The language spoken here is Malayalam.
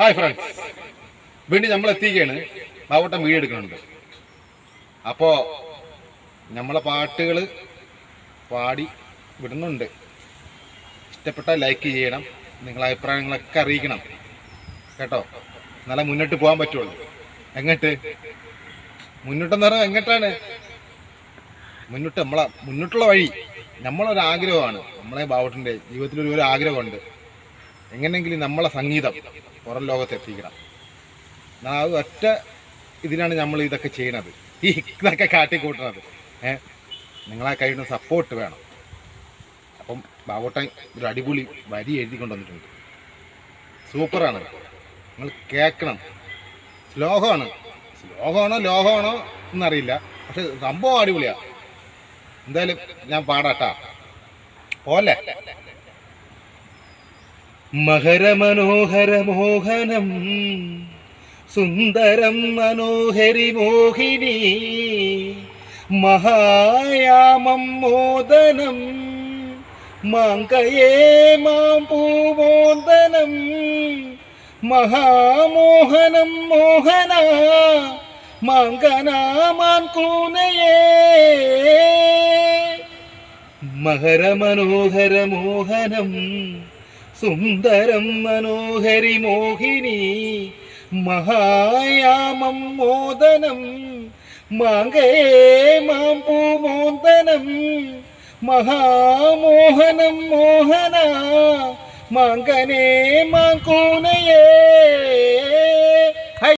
ഹായ് ഫ്രണ്ട്സ് വീണ്ടും നമ്മൾ എത്തിക്കുകയാണ് ബാവട്ടം വീഡിയോ എടുക്കുന്നുണ്ട്. അപ്പോൾ നമ്മളെ പാട്ടുകൾ പാടി വിടുന്നുണ്ട്. ഇഷ്ടപ്പെട്ട ലൈക്ക് ചെയ്യണം. നിങ്ങളെ അഭിപ്രായങ്ങളൊക്കെ അറിയിക്കണം. കേട്ടോ? എന്നാലേ മുന്നോട്ട് പോകാൻ പറ്റുള്ളൂ. എങ്ങോട്ട്? മുന്നോട്ടെന്ന് പറഞ്ഞാൽ എങ്ങോട്ടാണ്? മുന്നോട്ട് നമ്മളെ മുന്നോട്ടുള്ള വഴി നമ്മളൊരാഗ്രഹമാണ് നമ്മളെ ബാവട്ടിന്റെ ജീവിതത്തിൽ ഒരു ആഗ്രഹമുണ്ട്. എങ്ങനെയെങ്കിലും നമ്മളെ സംഗീതം പുറം ലോകത്ത് എത്തിക്കണം അത് ഒറ്റ ഇതിനാണ് നമ്മൾ ഇതൊക്കെ ചെയ്യണത്. ഈ ഇതൊക്കെ കാട്ടിക്കൂട്ടണത്. ഏഹ് നിങ്ങളെ കഴിയുന്ന സപ്പോർട്ട് വേണം. അപ്പം ബാബോട്ടൻ ഒരു അടിപൊളി വരി എഴുതി കൊണ്ടുവന്നിട്ടുണ്ട് സൂപ്പറാണ്. നിങ്ങൾ കേൾക്കണം. ശ്ലോകമാണ്. ശ്ലോകമാണോ ലോകമാണോ എന്നറിയില്ല. പക്ഷെ സംഭവം അടിപൊളിയാണ് എന്തായാലും ഞാൻ പാടാട്ടാ. പോലെ മകരമനോഹരമോഹനം സുന്ദരം മനോഹരി മോഹിനി മഹായാമം മോദനം മാങ്കയേ മാം പൂമോദനം മഹാമോഹനം മോഹന മാങ്കനാമാൻ കൂനയേ. മകരമനോഹരമോഹനം സുന്ദരം മനോഹരി മോഹിനി മഹായാമം മോദനം മാങ്കേ മാം മഹാമോഹനം മോഹന മാങ്കനേ മാങ്കൂനയേ